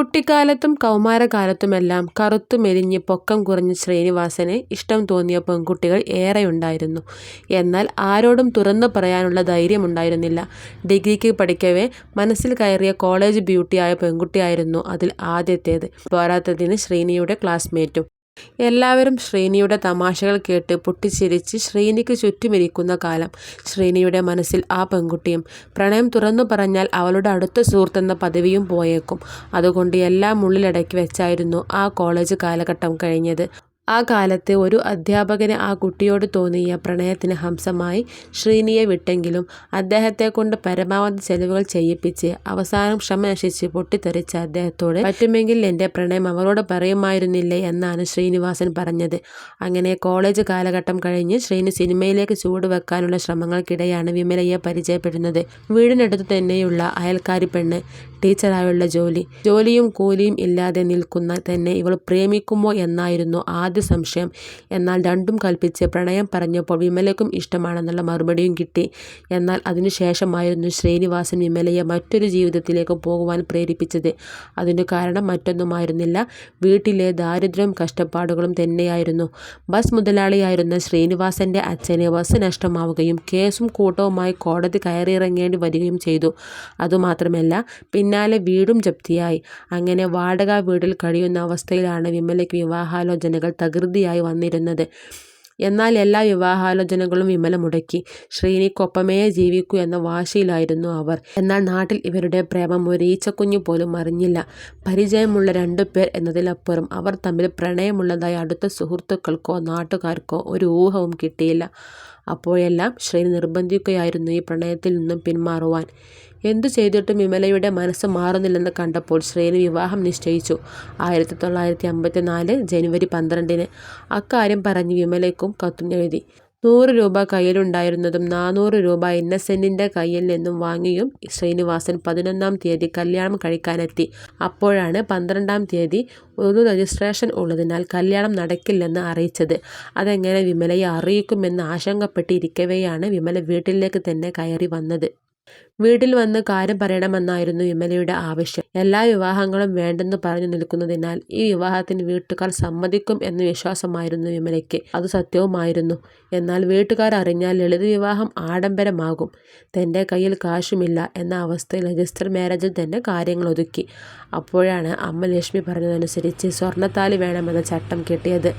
കുട്ടിക്കാലത്തും കൗമാരകാലത്തുമെല്ലാം കറുത്തു മെലിഞ്ഞ് പൊക്കം കുറഞ്ഞ ശ്രീനിവാസനെ ഇഷ്ടം തോന്നിയ പെൺകുട്ടികൾ ഏറെയുണ്ടായിരുന്നു. എന്നാൽ ആരോടും തുറന്നു പറയാനുള്ള ധൈര്യമുണ്ടായിരുന്നില്ല. ഡിഗ്രിക്ക് പഠിക്കവേ മനസ്സിൽ കയറിയ കോളേജ് ബ്യൂട്ടിയായ പെൺകുട്ടിയായിരുന്നു അതിൽ ആദ്യത്തേത്. പോരാത്തതിന് ശ്രീനിയുടെ ക്ലാസ്മേറ്റും. എല്ലാവരും ശ്രീനിയുടെ തമാശകൾ കേട്ട് പൊട്ടിച്ചിരിച്ച് ശ്രീനിക്ക് ചുറ്റുമിരിക്കുന്ന കാലം. ശ്രീനിയുടെ മനസ്സിൽ ആ പെൺകുട്ടിയും. പ്രണയം തുറന്നു പറഞ്ഞാൽ അവളുടെ അടുത്ത സുഹൃത്തെന്ന പദവിയും പോയേക്കും. അതുകൊണ്ട് എല്ലാം ഉള്ളിലടക്കി വെച്ചായിരുന്നു ആ കോളേജ് കാലഘട്ടം കഴിഞ്ഞത്. ആ കാലത്ത് ഒരു അധ്യാപകന് ആ കുട്ടിയോട് തോന്നിയ പ്രണയത്തിന് ഹംസമായി ശ്രീനിയെ വിട്ടെങ്കിലും അദ്ദേഹത്തെ കൊണ്ട് പരമാവധി ചെലവുകൾ ചെയ്യിപ്പിച്ച് അവസാനം ക്ഷമ നശിച്ച് പൊട്ടിത്തെറിച്ച അദ്ദേഹത്തോട് പറ്റുമെങ്കിൽ എന്റെ പ്രണയം അവരോട് പറയുമായിരുന്നില്ലേ എന്നാണ് ശ്രീനിവാസൻ പറഞ്ഞത്. അങ്ങനെ കോളേജ് കാലഘട്ടം കഴിഞ്ഞ് ശ്രീനി സിനിമയിലേക്ക് ചുവടുവെക്കാനുള്ള ശ്രമങ്ങൾക്കിടെയാണ് വിമലയെ പരിചയപ്പെടുന്നത്. വീടിനടുത്ത് തന്നെയുള്ള അയൽക്കാരിപ്പെണ്ണ്. ടീച്ചറായുള്ള ജോലി. ജോലിയും കൂലിയും ഇല്ലാതെ നിൽക്കുന്ന തന്നെ ഇവൾ പ്രേമിക്കുമോ എന്നായിരുന്നു ആദ്യ സംശയം. എന്നാൽ രണ്ടും കൽപ്പിച്ച് പ്രണയം പറഞ്ഞപ്പോൾ വിമലയ്ക്കും ഇഷ്ടമാണെന്നുള്ള മറുപടിയും കിട്ടി. എന്നാൽ അതിനുശേഷമായിരുന്നു ശ്രീനിവാസൻ വിമലയെ മറ്റൊരു ജീവിതത്തിലേക്ക് പോകുവാൻ പ്രേരിപ്പിച്ചത്. അതിനു കാരണം മറ്റൊന്നുമായിരുന്നില്ല വീട്ടിലെ ദാരിദ്ര്യം കഷ്ടപ്പാടുകളും തന്നെയായിരുന്നു. ബസ് മുതലാളിയായിരുന്ന ശ്രീനിവാസന്റെ അച്ഛനെ ബസ് നഷ്ടമാവുകയും കേസും കൂട്ടവുമായി കോടതി കയറിയിറങ്ങേണ്ടി വരികയും ചെയ്തു. അതുമാത്രമല്ല പിന്നാലെ വീടും ജപ്തിയായി. അങ്ങനെ വാടക വീട്ടിൽ കഴിയുന്ന അവസ്ഥയിലാണ് വിമലയ്ക്ക് വിവാഹാലോചനകൾ തകൃതിയായി വന്നിരുന്നത്. എന്നാൽ എല്ലാ വിവാഹാലോചനകളും വിമല മുടക്കി. ശ്രീനിക്കൊപ്പമേ ജീവിക്കൂ എന്ന വാശിയിലായിരുന്നു അവർ. എന്നാൽ നാട്ടിൽ ഇവരുടെ പ്രേമം ഒരു ഒരീച്ചക്കുഞ്ഞ് പോലും അറിഞ്ഞില്ല. പരിചയമുള്ള രണ്ടുപേർ എന്നതിലപ്പുറം അവർ തമ്മിൽ പ്രണയമുള്ളതായി അടുത്ത സുഹൃത്തുക്കൾക്കോ നാട്ടുകാർക്കോ ഒരു ഊഹവും കിട്ടിയില്ല. അപ്പോഴെല്ലാം ശ്രീനി നിർബന്ധിക്കുകയായിരുന്നു ഈ പ്രണയത്തിൽ നിന്നും പിന്മാറുവാൻ. എന്തു ചെയ്തിട്ടും വിമലയുടെ മനസ്സ് മാറുന്നില്ലെന്ന് കണ്ടപ്പോൾ ശ്രീനി വിവാഹം നിശ്ചയിച്ചു. ആയിരത്തി തൊള്ളായിരത്തി അമ്പത്തിനാല് ജനുവരി പന്ത്രണ്ടിന്. അക്കാര്യം പറഞ്ഞ് വിമലയ്ക്കും കത്തും എഴുതി. നൂറ് രൂപ കയ്യിലുണ്ടായിരുന്നതും നാനൂറ് രൂപ ഇന്നസെന്റിന്റെ കയ്യിൽ നിന്നും വാങ്ങിയും ശ്രീനിവാസൻ പതിനൊന്നാം തീയതി കല്യാണം കഴിക്കാനെത്തി. അപ്പോഴാണ് പന്ത്രണ്ടാം തീയതി ഒരു രജിസ്ട്രേഷൻ ഉള്ളതിനാൽ കല്യാണം നടക്കില്ലെന്ന് അറിയിച്ചത്. അതെങ്ങനെ വിമലയെ അറിയിക്കുമെന്ന് ആശങ്കപ്പെട്ടിരിക്കവെയാണ് വിമല വീട്ടിലേക്ക് തന്നെ കയറി വന്നത്. വീട്ടിൽ വന്ന് കാര്യം പറയണമെന്നായിരുന്നു വിമലയുടെ ആവശ്യം. എല്ലാ വിവാഹങ്ങളും വേണ്ടെന്ന് പറഞ്ഞു നിൽക്കുന്നതിനാൽ ഈ വിവാഹത്തിന് വീട്ടുകാർ സമ്മതിക്കും എന്ന വിശ്വാസമായിരുന്നു വിമലയ്ക്ക്. അത് സത്യവുമായിരുന്നു. എന്നാൽ വീട്ടുകാർ അറിഞ്ഞാൽ ലളിതവിവാഹം ആഡംബരമാകും. തന്റെ കയ്യിൽ കാശുമില്ല എന്ന അവസ്ഥയിൽ രജിസ്റ്റർ മാരേജിൽ തന്നെ കാര്യങ്ങൾ ഒതുക്കി. അപ്പോഴാണ് അമ്മ ലക്ഷ്മി പറഞ്ഞതനുസരിച്ച് സ്വർണത്താലി വേണമെന്ന ചട്ടം കിട്ടിയത്.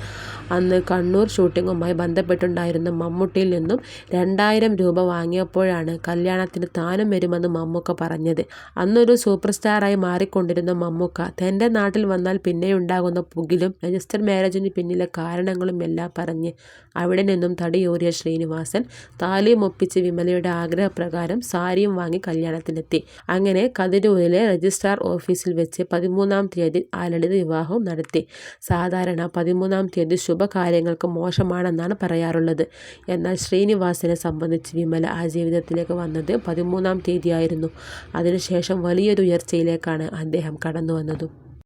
അന്ന് കണ്ണൂർ ഷൂട്ടിങ്ങുമായി ബന്ധപ്പെട്ടുണ്ടായിരുന്ന മമ്മൂട്ടിയിൽ നിന്നും രണ്ടായിരം രൂപ വാങ്ങിയപ്പോഴാണ് കല്യാണത്തിന് താനും വരുമെന്ന് മമ്മൂക്ക പറഞ്ഞത്. അന്നൊരു സൂപ്പർ സ്റ്റാറായി മാറിക്കൊണ്ടിരുന്ന മമ്മൂക്ക തന്റെ നാട്ടിൽ വന്നാൽ പിന്നെ ഉണ്ടാകുന്ന പുകിലും രജിസ്റ്റർ മാരേജിന് പിന്നിലെ കാരണങ്ങളും എല്ലാം പറഞ്ഞ് അവിടെ നിന്നും തടിയൂരിയ ശ്രീനിവാസൻ താലിയും ഒപ്പിച്ച് വിമലയുടെ ആഗ്രഹപ്രകാരം സാരിയും വാങ്ങി കല്യാണത്തിനെത്തി. അങ്ങനെ കതിരൂരിലെ രജിസ്ട്രാർ ഓഫീസിൽ വെച്ച് പതിമൂന്നാം തീയതി ആലളിത ലളിത വിവാഹവും നടത്തി. സാധാരണ പതിമൂന്നാം തീയതി ശുഭകാര്യങ്ങൾക്ക് മോശമാണെന്നാണ് പറയാറുള്ളത്. എന്നാൽ ശ്രീനിവാസിനെ സംബന്ധിച്ച് വിമല ആ ജീവിതത്തിലേക്ക് വന്നത് പതിമൂന്നാം തീയതിയായിരുന്നു. അതിനുശേഷം വലിയൊരു ഉയർച്ചയിലേക്കാണ് അദ്ദേഹം കടന്നുവന്നതും.